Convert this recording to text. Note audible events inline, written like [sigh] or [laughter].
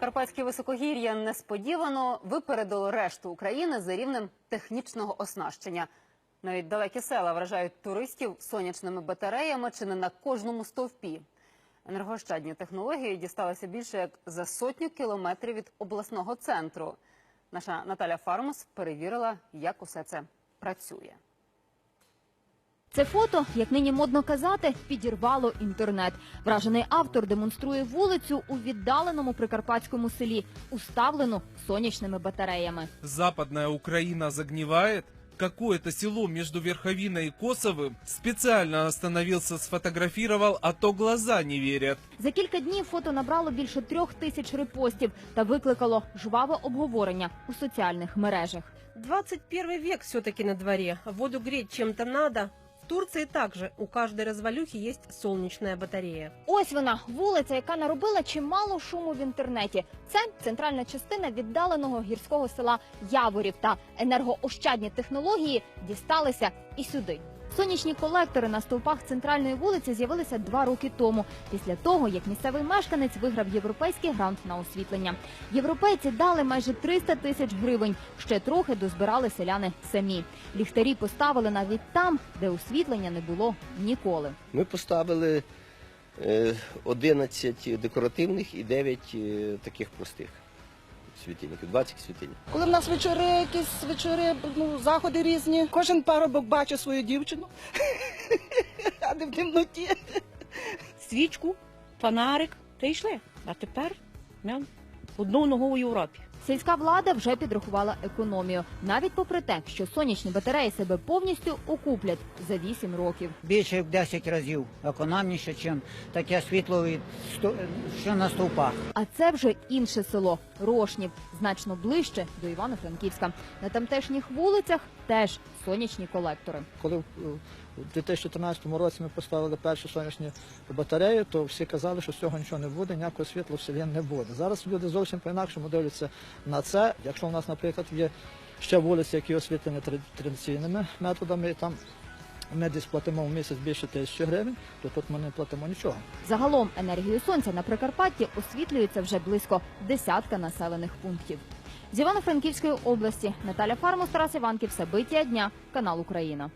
Карпатське високогір'я несподівано випередило решту України за рівнем технічного оснащення. Навіть далекі села вражають туристів сонячними батареями чи не на кожному стовпі. Енергоощадні технології дісталися більше як за сотню кілометрів від обласного центру. Наша Наталя Фармус перевірила, як усе це працює. Це фото, як нині модно казати, підірвало інтернет. Вражений автор демонструє вулицю у віддаленому прикарпатському селі, уставлену сонячними батареями. Западная Украина загнивает? Какое-то село между Верховиной и Косовым специально остановился, сфотографировал, а то глаза не верят. За кілька днів фото набрало більше трьох тисяч репостів та викликало жваве обговорення у соціальних мережах. 21 век все-таки на дворе. Воду греть чем-то надо. В Турции также у каждой развалюхи есть солнечная батарея. Ось вона вулиця, яка наробила чимало шуму в інтернеті. Це центральна частина віддаленого гірського села Яворів та енергоощадні технології дісталися і сюди. Сонячні колектори на стовпах центральної вулиці з'явилися два роки тому, після того як місцевий мешканець виграв європейський грант на освітлення. Європейці дали майже 300 тисяч гривень. Ще трохи дозбирали селяни самі. Ліхтарі поставили навіть там, де освітлення не було ніколи. Ми поставили е, 11 декоративних і 9 е, таких простих світильників, 20 світильників. Коли в нас вечори, якісь вечори, ну, заходи різні, кожен парубок бачить свою дівчину, [laughs] а не в темноті. свічку, фонарик та йшли. А тепер ми одну ногу у Європі. Сільська влада вже підрахувала економію, навіть попри те, що сонячні батареї себе повністю окуплять за 8 років. більше в 10 разів економніше, ніж таке світло, від сто- що на стовпах. А це вже інше село Рошнів, значно ближче до Івано-Франківська. На тамтешніх вулицях теж сонячні колектори. Коли в у 2013 році ми поставили перші сонячні батареї, то всі казали, що з цього нічого не буде, ніякого світла в селі не буде. Зараз люди зовсім по-інакшому дивляться на це. Якщо у нас, наприклад, є ще вулиці, які освітлені традиційними методами, там ми десь платимо в місяць більше тисячі гривень, то тут ми не платимо нічого. Загалом енергію сонця на Прикарпатті освітлюється вже близько десятка населених пунктів. З Івано-Франківської області Наталя Фармус, Тарас Іванків, Сабиття дня, канал Україна.